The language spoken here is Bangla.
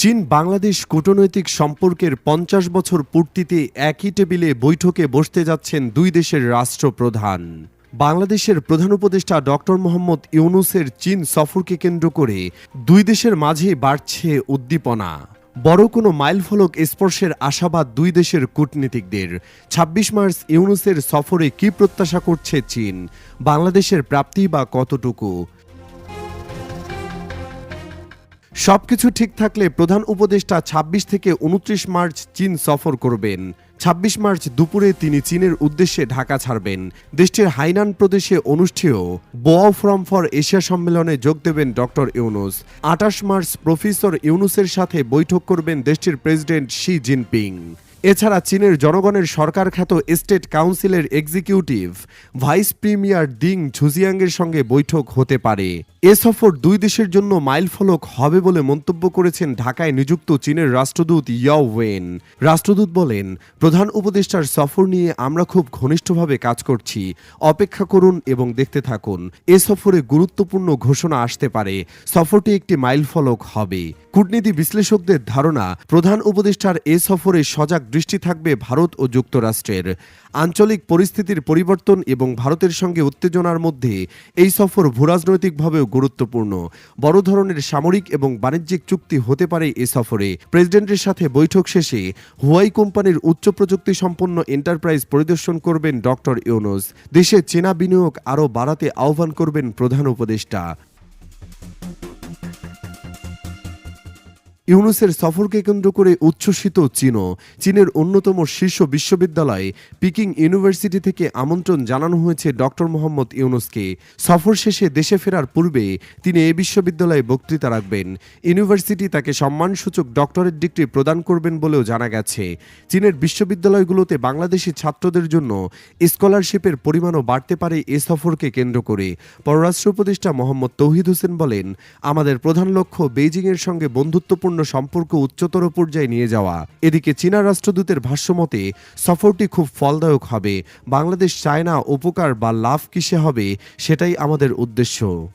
চীন বাংলাদেশ কূটনৈতিক সম্পর্কের পঞ্চাশ বছর পূর্তিতে একই টেবিলে বৈঠকে বসতে যাচ্ছেন দুই দেশের রাষ্ট্রপ্রধান। বাংলাদেশের প্রধান উপদেষ্টা ডক্টর মোহাম্মদ ইউনুসের চীন সফরকে কেন্দ্র করে দুই দেশের মাঝে বাড়ছে উদ্দীপনা। বড় কোনো মাইলফলক স্পর্শের আশাবাদ দুই দেশের কূটনীতিকদের। ২৬ মার্চ ইউনুসের সফরে কি প্রত্যাশা করছে চীন? বাংলাদেশের প্রাপ্তি বা কতটুকু? সবকিছু ঠিক থাকলে প্রধান উপদেষ্টা ২৬ থেকে উনত্রিশ মার্চ চীন সফর করবেন। ২৬ মার্চ দুপুরে তিনি চীনের উদ্দেশ্যে ঢাকা ছাড়বেন। দেশটির হাইনান প্রদেশে অনুষ্ঠেয় বোয়াও ফ্রম ফর এশিয়া সম্মেলনে যোগ দেবেন ডক্টর ইউনুস। আটাশ মার্চ প্রফেসর ইউনুসের সাথে বৈঠক করবেন দেশটির প্রেসিডেন্ট শি জিনপিং। এছাড়া চীনের জনগণের সরকার খ্যাত স্টেট কাউন্সিলের এক্সিকিউটিভ ভাইস প্রিমিয়ার ডিং ঝুজিয়াংয়ের সঙ্গে বৈঠক হতে পারে। এ সফর দুই দেশের জন্য মাইলফলক হবে বলে মন্তব্য করেছেন ঢাকায় নিযুক্ত চীনের রাষ্ট্রদূত ইয়াও ওয়েন। রাষ্ট্রদূত বলেন, প্রধান উপদেষ্টার সফর নিয়ে আমরা খুব ঘনিষ্ঠভাবে কাজ করছি। অপেক্ষা করুন এবং দেখতে থাকুন। এ সফরে গুরুত্বপূর্ণ ঘোষণা আসতে পারে। সফরটি একটি মাইলফলক হবে। কূটনীতি বিশ্লেষকদের ধারণা, প্রধান উপদেষ্টার এ সফরে সজাগ দৃষ্টি থাকবে ভারত ও যুক্তরাষ্ট্রের। আঞ্চলিক পরিস্থিতির পরিবর্তন এবং ভারতের সঙ্গে উত্তেজনার মধ্যে এই সফর ভূরাজনৈতিকভাবেও গুরুত্বপূর্ণ। বড় ধরনের সামরিক এবং বাণিজ্যিক চুক্তি হতে পারে এ সফরে। প্রেসিডেন্টের সাথে বৈঠক শেষে হুয়াই কোম্পানির উচ্চ প্রযুক্তি সম্পন্ন এন্টারপ্রাইজ পরিদর্শন করবেন ডক্টর ইউনুস। দেশে চীনা বিনিয়োগ আরও বাড়াতে আহ্বান করবেন প্রধান উপদেষ্টা। ইউনুসের সফরকে কেন্দ্র করে উচ্ছ্বসিত চীনও। চীনের অন্যতম শীর্ষ বিশ্ববিদ্যালয় পিকিং ইউনিভার্সিটি থেকে আমন্ত্রণ জানানো হয়েছে ডক্টর মোহাম্মদ ইউনুসকে। সফর শেষে দেশে ফেরার পূর্বে তিনি এ বিশ্ববিদ্যালয়ে বক্তৃতা রাখবেন। ইউনিভার্সিটি তাকে সম্মানসূচক ডক্টরেট ডিগ্রি প্রদান করবেন বলেও জানা গেছে। চীনের বিশ্ববিদ্যালয়গুলোতে বাংলাদেশি ছাত্রদের জন্য স্কলারশিপের পরিমাণও বাড়তে পারে এ সফরকে কেন্দ্র করে। পররাষ্ট্র উপদেষ্টা মোহাম্মদ তৌহিদ হোসেন বলেন, আমাদের প্রধান লক্ষ্য বেইজিংয়ের সঙ্গে বন্ধুত্বপূর্ণ সম্পর্ক উচ্চতর পর্যায়ে নিয়ে যাওয়া। এদিকে চীনা রাষ্ট্রদূতের ভাষ্যমতে, সফরটি খুব ফলদায়ক হবে। বাংলাদেশ চায়না উপকার বা লাভ কিসে হবে, সেটাই আমাদের উদ্দেশ্য।